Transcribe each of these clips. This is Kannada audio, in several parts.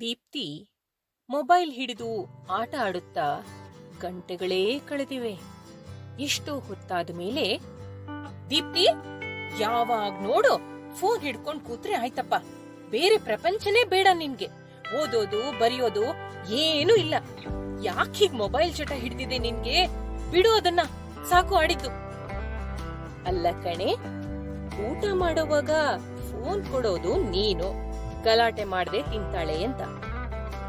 ದೀಪ್ತಿ ಮೊಬೈಲ್ ಹಿಡಿದು ಆಟ ಆಡುತ್ತಾ ಗಂಟೆಗಳೇ ಕಳೆದಿವೆ. ಇಷ್ಟು ಹೊತ್ತಾದ ಮೇಲೆ, ದೀಪ್ತಿ, ಯಾವಾಗ ನೋಡು, ಫೋನ್ ಹಿಡ್ಕೊಂಡು ಕೂತ್ರೆ ಆಯ್ತಪ್ಪ. ಬೇರೆ ಪ್ರಪಂಚನೇ ಬೇಡ ನಿನ್ಗೆ. ಓದೋದು, ಬರೆಯೋದು ಏನೂ ಇಲ್ಲ. ಯಾಕೆ ಮೊಬೈಲ್ ಚಟ ಹಿಡ್ದಿದೆ ನಿನ್ಗೆ? ಬಿಡು ಅದನ್ನ. ಸಾಕು ಆಡಿದ್ದು. ಅಲ್ಲ ಕಣೆ, ಊಟ ಮಾಡೋವಾಗ ಫೋನ್ ಕೊಡೋದು ನೀನು. ಗಲಾಟೆ ಮಾಡ್ದೆ ತಿಂತಾಳೆ ಅಂತ.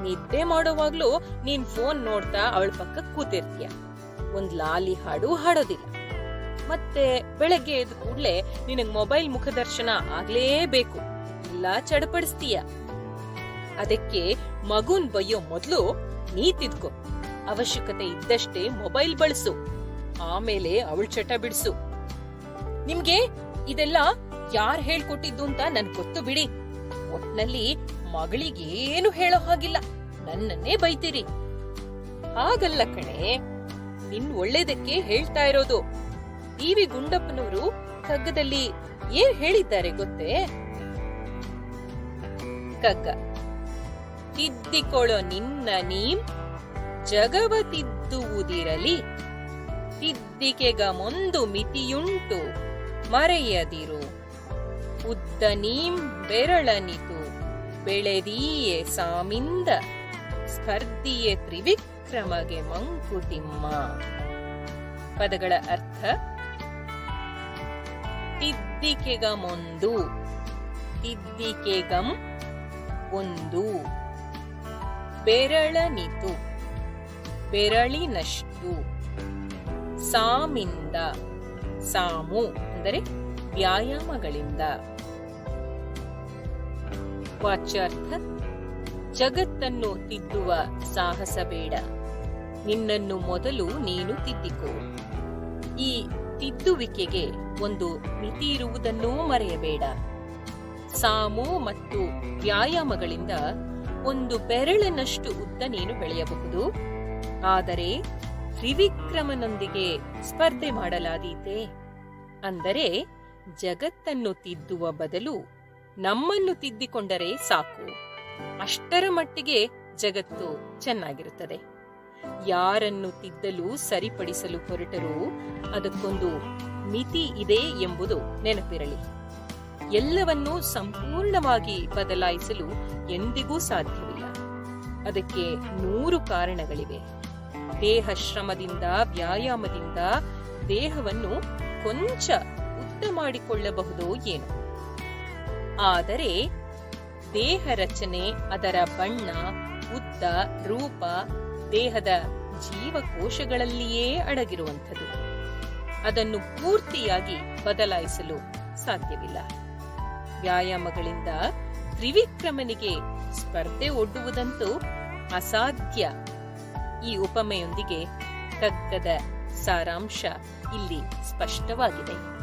ನಿದ್ದೆ ಮಾಡೋವಾಗ್ಲೂ ನೀನ್ ಫೋನ್ ನೋಡ್ತಾ ಅವಳ ಪಕ್ಕ ಕೂತಿರ್ತೀಯ. ಒಂದ್ ಲಾಲಿ ಹಾಡು ಹಾಡೋದಿಲ್ಲ. ಮತ್ತೆ ಬೆಳಗ್ಗೆ ಎದ್ದ ಕೂಡ್ಲೆ ನಿನಗ್ ಮೊಬೈಲ್ ಮುಖದರ್ಶನ ಆಗ್ಲೇಬೇಕು. ಇಲ್ಲ ಚಡಪಡಿಸ್ತೀಯ. ಅದಕ್ಕೆ ಮಗುನ್ ಬೈಯೋ ಮೊದ್ಲು ನೀ ತಿದ್ಕೊ. ಅವಶ್ಯಕತೆ ಇದ್ದಷ್ಟೇ ಮೊಬೈಲ್ ಬಳಸು. ಆಮೇಲೆ ಅವಳ ಚಟ ಬಿಡಿಸು. ನಿಮ್ಗೆ ಇದೆಲ್ಲ ಯಾರ್ ಹೇಳ್ಕೊಟ್ಟಿದ್ದು ಅಂತ ನನ್ ಗೊತ್ತು ಬಿಡಿ. ಒಟ್ನಲ್ಲಿ ಮಗಳಿಗೇನು ಹೇಳೋ ಹಾಗಿಲ್ಲ. ನನ್ನನ್ನೇ ಬೈತೀರಿ. ಹಾಗಲ್ಲ ಕಣೆ, ನಿನ್ ಒಳ್ಳೇದಕ್ಕೆ ಹೇಳ್ತಾ ಇರೋದು. ಟಿ ಗುಂಡಪ್ಪನವರು ಕಗ್ಗದಲ್ಲಿ ಏನ್ ಹೇಳಿದ್ದಾರೆ ಗೊತ್ತೇ? ಕಗ್ಗ, ತಿದ್ದಿಕೊಳ್ಳೋ ನಿನ್ನ ನೀಂ ಜಗವ ತಿದ್ದುವುದಿರಲಿ ತಿದ್ದಿಕೆಗ ಮೊಂದು ಮಿತಿಯುಂಟು, ಮರೆಯದಿರು. ಉದ್ದ ನೀಂ ಬೆರಳನಿತು. ಬೆಳೆದೀಯೆ ಸಾಮಿಂದ ಸ್ಪರ್ಧಿಯೇ ತ್ರಿವಿಕ್ರಮಗೆ ಮಂಕುತಿಮ್ಮ. ಪದಗಳ ಅರ್ಥ, ತಿದ್ದಿಕೆಗಮೊಂದು, ತಿದ್ದಿಕೆಗಂ ಒಂದು. ಬೆರಳನಿತು, ಬೆರಳಿನಷ್ಟು. ಸಾಮಿಂದ, ಸಾಮು, ಅಂದರೆ ವ್ಯಾಯಾಮಗಳಿಂದ. ವಾಚ್ಯಾರ್ಥ ಜಗತ್ತನ್ನು ತಿದ್ದುವ ಸಾಹಸ ಬೇಡ. ನಿನ್ನನ್ನು ಮೊದಲು ನೀನು ತಿದ್ದಿಕೋ. ಈ ತಿದ್ದುವಿಕೆಗೆ ಒಂದು ಮಿತಿ ಇರುವುದನ್ನೂ ಮರೆಯಬೇಡ. ಸಾಮು ಮತ್ತು ವ್ಯಾಯಾಮಗಳಿಂದ ಒಂದು ಬೆರಳಿನಷ್ಟು ಉದ್ದ ನೀನು ಬೆಳೆಯಬಹುದು. ಆದರೆ ತ್ರಿವಿಕ್ರಮನೊಂದಿಗೆ ಸ್ಪರ್ಧೆ ಮಾಡಲಾದೀತೆ. ಅಂದರೆ ಜಗತ್ತನ್ನು ತಿದ್ದುವ ಬದಲು ನಮ್ಮನ್ನು ತಿದ್ದಿಕೊಂಡರೆ ಸಾಕು. ಅಷ್ಟರ ಮಟ್ಟಿಗೆ ಜಗತ್ತು ಚೆನ್ನಾಗಿರುತ್ತದೆ. ಯಾರನ್ನು ತಿದ್ದಲು ಸರಿಪಡಿಸಲು ಹೊರಟರೂ ಅದಕ್ಕೊಂದು ಮಿತಿ ಇದೆ ಎಂಬುದು ನೆನಪಿರಲಿ. ಎಲ್ಲವನ್ನೂ ಸಂಪೂರ್ಣವಾಗಿ ಬದಲಾಯಿಸಲು ಎಂದಿಗೂ ಸಾಧ್ಯವಿಲ್ಲ. ಅದಕ್ಕೆ ನೂರು ಕಾರಣಗಳಿವೆ. ದೇಹ ಶ್ರಮದಿಂದ ವ್ಯಾಯಾಮದಿಂದ ದೇಹವನ್ನು ಕೊಂಚ ಉದ್ದ ಮಾಡಿಕೊಳ್ಳಬಹುದೋ ಏನು? ಆದರೆ ದೇಹ ರಚನೆ ಅದರ ಬಣ್ಣ, ಉದ್ದ, ರೂಪ ದೇಹದ ಜೀವಕೋಶಗಳಲ್ಲಿಯೇ ಅಡಗಿರುವಂಥದ್ದು. ಅದನ್ನು ಪೂರ್ತಿಯಾಗಿ ಬದಲಾಯಿಸಲು ಸಾಧ್ಯವಿಲ್ಲ. ವ್ಯಾಯಾಮಗಳಿಂದ ತ್ರಿವಿಕ್ರಮನಿಗೆ ಸ್ಪರ್ಧೆ ಒಡ್ಡುವುದಂತೂ ಅಸಾಧ್ಯ. ಈ ಉಪಮೆಯೊಂದಿಗೆ ಕಗ್ಗದ ಸಾರಾಂಶ ಇಲ್ಲಿ ಸ್ಪಷ್ಟವಾಗಿದೆ.